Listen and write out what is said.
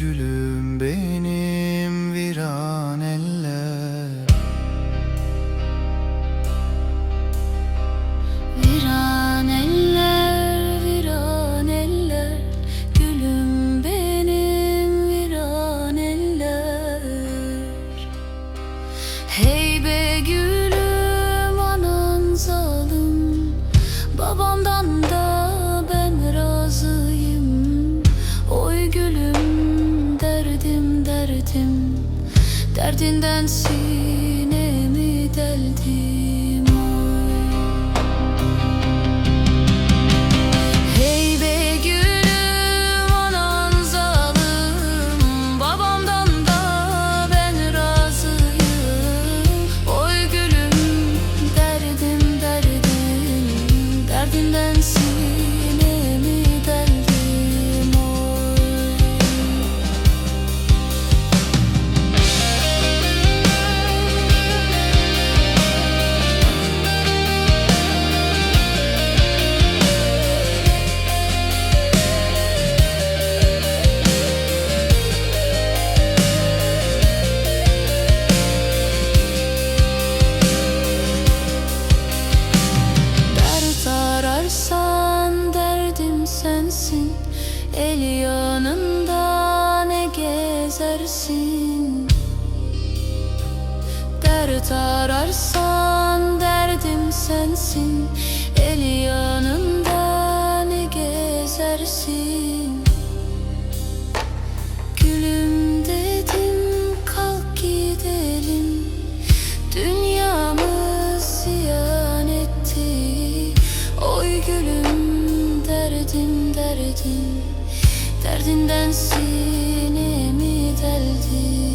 gülüm benim viran eller. Viran eller, viran eller. Gülüm benim viran eller. Hey be gül. Derdinden sinemi deldim Hey be gülüm anan Babamdan da ben razıyım. Oy gülüm derdim. Derdinden yanında ne gezersin? Dert ararsan derdim sensin. El yanında ne gezersin? Gülüm dedim kalk gidelim. Dünyamız ziyan etti. Oy gülüm derdim derdim Derdinden sinemi deldim